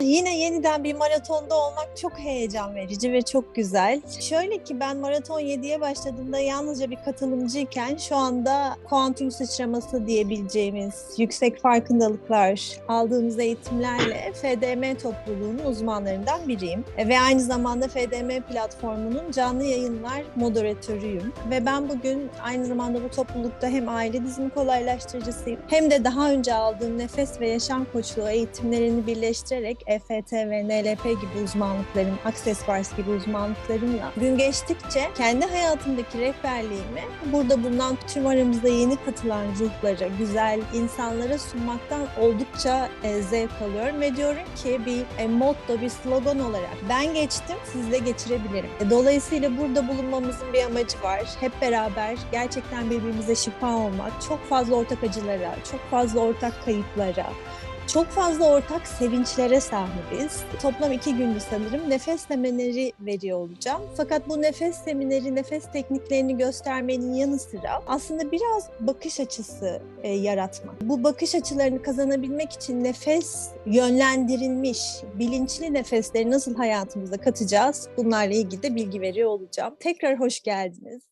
Yine yeniden bir maratonda olmak çok heyecan verici ve çok güzel. Şöyle ki ben maraton 7'ye başladığımda yalnızca bir katılımcıyken şu anda kuantum sıçraması diyebileceğimiz yüksek farkındalıklar aldığımız eğitimlerle FDM topluluğunun uzmanlarından biriyim. E, Ve aynı zamanda FDM platformunun canlı yayınlar moderatörüyüm. Ve ben bugün aynı zamanda bu toplulukta hem aile dizimi kolaylaştırıcısıyım hem de daha önce aldığım nefes ve yaşam koçluğu eğitimlerini birleştirerek EFT ve NLP gibi uzmanlıklarım, Access gibi uzmanlıklarımla gün geçtikçe kendi hayatımdaki rehberliğimi burada bulunan tüm aramızda yeni katılan ruhlara, güzel insanlara sunmaktan oldukça e, zevk alıyorum ve diyorum ki bir e, motto, bir slogan olarak ben geçtim, siz de geçirebilirim. E, dolayısıyla burada bulunmamızın bir amacı var. Hep beraber gerçekten birbirimize şifa olmak, çok fazla ortak acılara, çok fazla ortak kayıplara, çok fazla ortak sevinçlere sahibiz. Toplam iki gündü sanırım nefes semineri veriyor olacağım. Fakat bu nefes semineri, nefes tekniklerini göstermenin yanı sıra aslında biraz bakış açısı e, yaratmak. Bu bakış açılarını kazanabilmek için nefes yönlendirilmiş, bilinçli nefesleri nasıl hayatımıza katacağız? Bunlarla ilgili de bilgi veriyor olacağım. Tekrar hoş geldiniz.